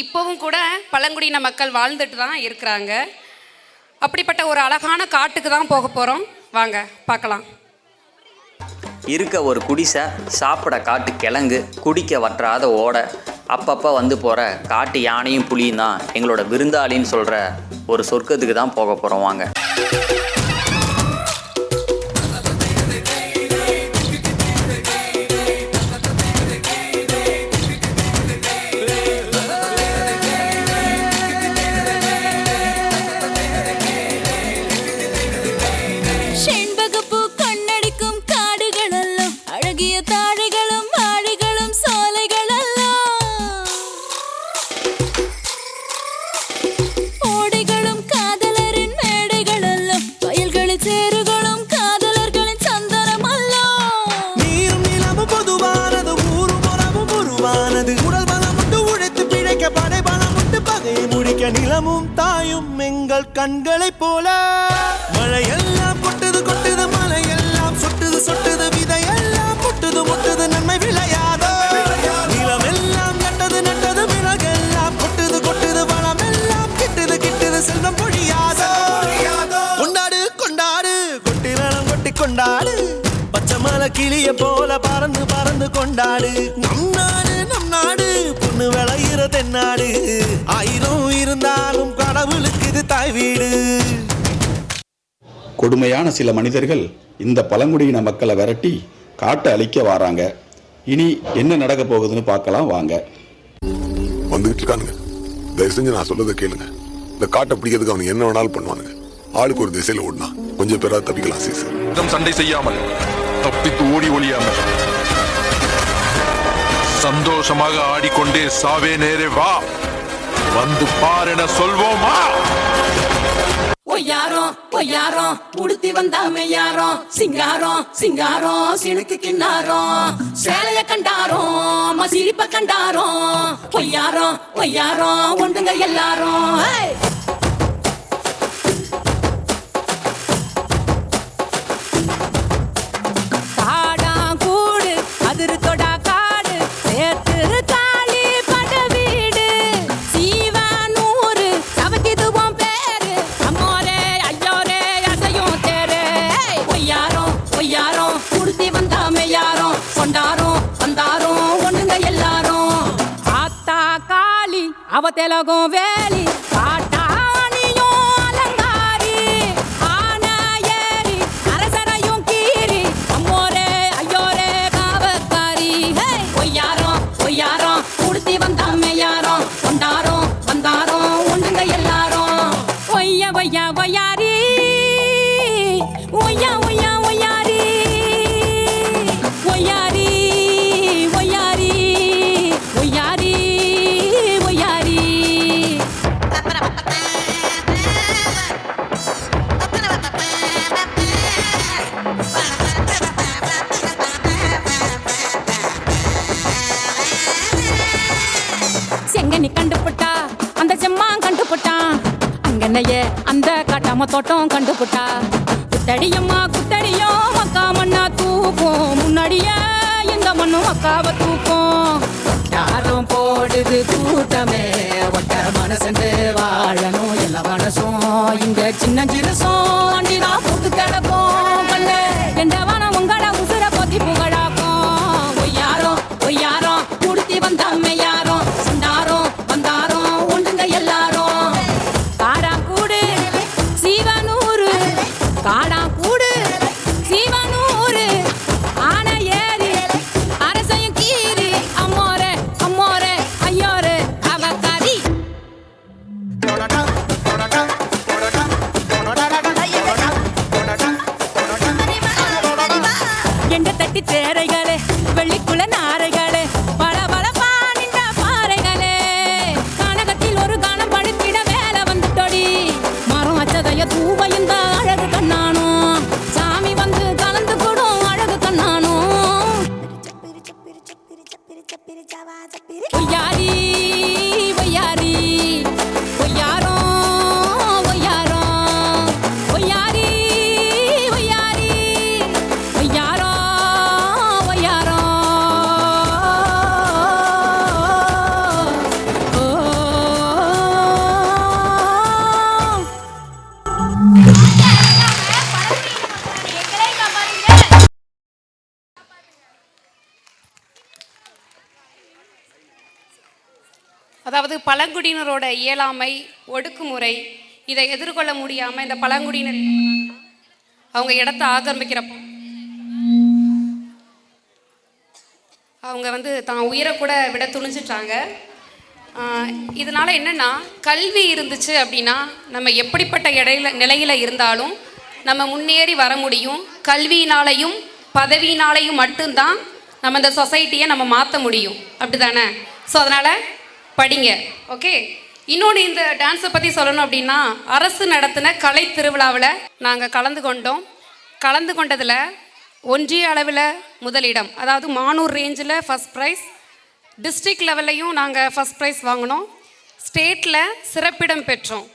இப்போவும் கூட பழங்குடியின மக்கள் வாழ்ந்துட்டு தான் இருக்கிறாங்க. அப்படிப்பட்ட ஒரு அழகான காட்டுக்கு தான் போக போகிறோம் வாங்க பார்க்கலாம். இருக்க ஒரு குடிசை சாப்பிட காட்டு கிழங்கு குடிக்க வற்றாத ஓடை அப்பப்போ வந்து போகிற காட்டு யானையும் புலியும் தான் எங்களோட விருந்தாளின்னு சொல்கிற ஒரு சொர்க்கத்துக்கு தான் போக போகிறோம் வாங்க. நிலமும் தாயும் எங்கள் கண்களை போல. மழையெல்லாம் கொட்டுது கொட்டுது மலையெல்லாம் சொட்டுது சொட்டுது விதையெல்லாம் முட்டுது முட்டுது நன்மை விளையாதோ. நிலமெல்லாம் நட்டது நட்டது விறகெல்லாம் கொட்டுது கொட்டுது வளமெல்லாம் கிட்டுது கிட்டுது செல்வம் பொழியாதோ. கொண்டாடு கொண்டாடு கொட்டி நலம் கொட்டி கொண்டாடு. பச்சை மலை கிளிய போல பறந்து பறந்து கொண்டாடு. நம் நாடு நம் நாடு பொண்ணு விளையிற தென்னாடு. கடவுளுக்கு இது தாய் வீடு. கொடுமையான சில மனிதர்கள் இந்த பழங்குடியின மக்களை விரட்டி காட்டை அழிக்க வராங்க. இனி என்ன நடக்க போகுதுன்னு பார்க்கலாம் வாங்க. வந்துகிட்டு இருக்கானுங்க. தயவு செஞ்சு நான் சொல்றதை கேளுங்க. இந்த காட்டை பிடிக்கிறதுக்கு அவனுக்கு என்ன வேணாலும் பண்ணுவானுங்க. ஆளுக்கு ஒரு திசையில ஓடினா கொஞ்சம் பேரா தப்பிக்கலாம் யுத்தம் சண்டை செய்யாமல் தப்பித்து ஓடி ஒளியாமல். சந்தோஷமாக ஆடிக்கொண்டே சாவே நேரே வா. வந்து பாருன சொல்வோமா? ஒய்யாரம் ஒய்யாரம் உடுத்தி வந்தாமே யாரம் சிங்காரம் சிங்காரம் சினுக்கு கிண்ணாரம் சேலைய கண்டாரோம் மசிரிப்ப கண்டாரோம். ஒய்யாரம் ஒய்யாரம் ஒன்றுங்க எல்லாரும் I'll Avatelagom Veli நம்ம தோட்டம் கண்டுபுட்டா? குத்தடியம்மா குத்தடியோ மக்கா மண்ணா தூக்கும். முன்னாடியே இந்த மண்ணும் மக்காவை தூக்கும். யாரும் போடுது கூட்டமே ஒட்ட மனசு வாழணும். எல்லா மனசும் இங்க சின்ன சிறுசும் அதாவது பழங்குடியினரோட இயலாமை ஒடுக்குமுறை இதை எதிர்கொள்ள முடியாமல் இந்த பழங்குடியினர் அவங்க இடத்த ஆக்கிரமிக்கிறப்போ. அவங்க வந்து தான் உயிரை கூட விட துணிஞ்சிட்டாங்க. இதனால் என்னென்னா கல்வி இருந்துச்சு அப்படின்னா நம்ம எப்படிப்பட்ட இடையில நிலையில் இருந்தாலும் நம்ம முன்னேறி வர முடியும். கல்வியினாலையும் பதவியினாலையும் மட்டும்தான் நம்ம இந்த சொசைட்டியை நம்ம மாற்ற முடியும். அப்படி தானே ஸோ அதனால் படிங்க ஓகே இன்னொன்று இந்த டான்ஸை பற்றி சொல்லணும் அப்படின்னா அரசு நடத்தின கலை திருவிழாவில் நாங்கள் கலந்து கொண்டோம். கலந்து கொண்டதில் ஒன்றிய அளவில் முதலிடம் அதாவது மானூர் ரேஞ்சில் ஃபஸ்ட் ப்ரைஸ் டிஸ்ட்ரிக்ட் லெவல்லையும் நாங்கள் ஃபஸ்ட் ப்ரைஸ் வாங்கினோம். ஸ்டேட்டில் சிறப்பிடம் பெற்றோம்.